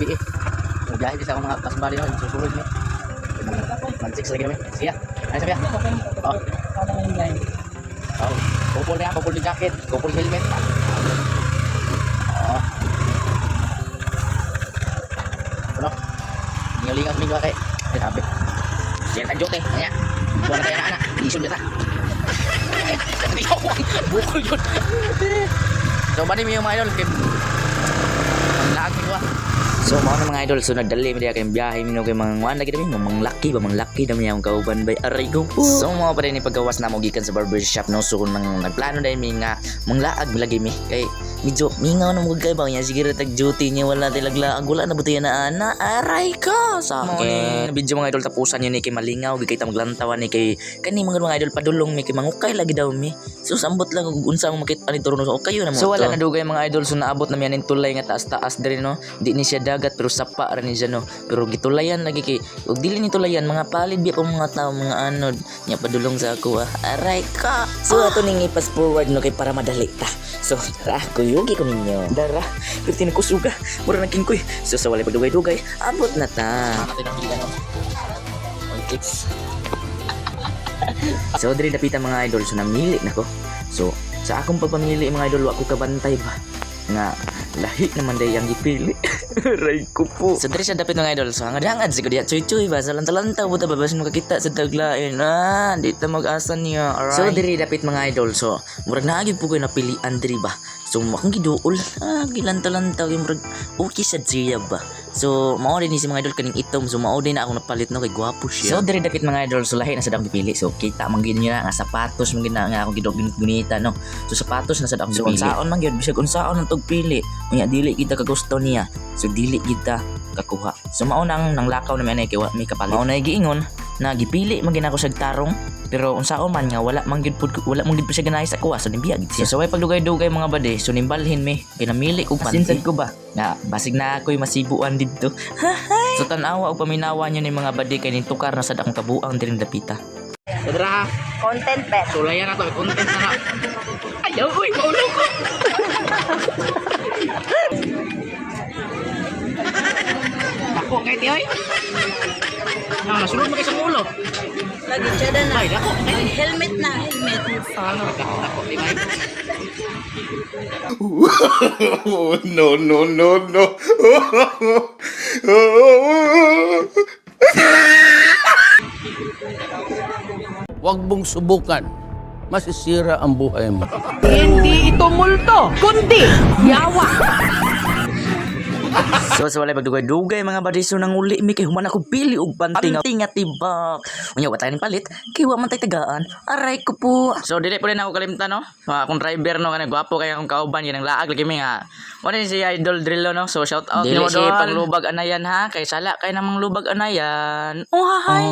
gabi eh. Magbiyahe din sa akong mga kasbari no, susunod ni. Man six lagi namin. Siya. Ano sabi ah? Oh. Oh. Kupol na yan, kupol na jacket, kupol helmet. Oh. Ano? Lingaw-lingaw sa mga kay. Ay, sabi. Siya ang joke eh. Kaya. Buwan na tayo na anak. Isod na ta. Ay, ikaw ang bukol yun. So, bani mo yung mga idol. Kim. Ang laag ko ah. So mao na mga idol so nagdali mi kay biyahe mi kay mga wala gid mi mga lucky ba mga lucky dami ang kauban bay aray po. So mao pa rin ni paggawas na mo gikan sa barbershop no so kung nang nagplano dai mi nga mga laag milagi mi kay medyo mingaw na mo kay ba niya sige tag duty niya wala tay laglaag wala na buti na ana aray ka sa akin. Video mga idol tapusan niya ni kay malingaw gid kay ta maglantawan ni kay kani mga mga idol padulong mi kay mangukay lagi daw mi. So sambot lang ug unsa ang makita ni turuno so okay yun na mo. So wala na dugay mga idol so naabot na mi tulay nga taas-taas diri no. Di ni siya dagat pero sapa ra ni no. Pero gitulayan lagi kay ug dili ni tulayan mga palid biya pa mga tao mga anod nya padulong sa ako ah. Aray ka. So ato ning ipas forward no kay para madali ta. So tara kuyugi ko ninyo. Dara. Kuti na kusuga. Mura na kingkoy. So sa walay pagdugay-dugay abot na ta. So diri dapita mga idol so namili na ko. So sa akong pagpamili mga idol wa ko kabantay ba nga lahi naman day ang gipili. Ray ko po. So diri sa dapit mga idol so hangad-hangad siguro diya chuy-chuy ba sa lantaw buta ba bas makakita sa taglain. Ah, di ta mag-asa niya. Alright. So diri dapit mga idol so murag naagid po ko napilian diri ba. So makang giduol. Ah, gilantaw-lantaw yung murag okay sa siya ba. So mao din ni si mga idol kaning itom so mao din na ako napalit no kay gwapo siya. So diri dapit mga idol so lahi na sa dang pipili. So kita man gid niya nga sapatos man na nga ako gidog gunita no. So sapatos na sa dang so, pipili. So unsaon man gyud bisag unsaon ang tog pili. Unya dili kita ka gusto niya. So dili kita kakuha. So mao nang nang lakaw na may kay may kapalit. Mao na giingon na gipili man gid ako sa tarong pero unsaon man nga wala man gid pud wala man gid pa siya ganahay sa kuha so nimbiyag siya. So, so way pagdugay-dugay mga bade so nimbalhin mi kay namili ko panty. Sinsan ko ba? Na basig na ako'y masibuan didto. so tanawa og paminawa niyo ni mga bade kay ning tukar na sa dakong kabuang diri dapita. Ha. Content bet. Sulayan na to, content na. Ayaw, uy, maulo ko. Ako, kahit yoy. Ah, masulod mo kayo sa ulo. Lagi siya na Helmet na, helmet. Ako, ako, di ba? Oh, no, no, no, no. Huwag mong subukan. Masisira ang buhay mo. Hindi ito multo, kundi yawa. So sa walay pagdugay-dugay mga badiso nang uli mi kay human ako pili og panting nga tibak. Unya wa tayo palit kay wa man tay tagaan. Aray ko po. So dili po rin ako kalimtan no. So, akong driver no kanang gwapo kay akong kauban yan ang laag lagi mi nga. Mo din si Idol Drillo no. So shout out Dili nimo si panglubag anayan ha kay sala kay namang lubag anayan. Oh hay.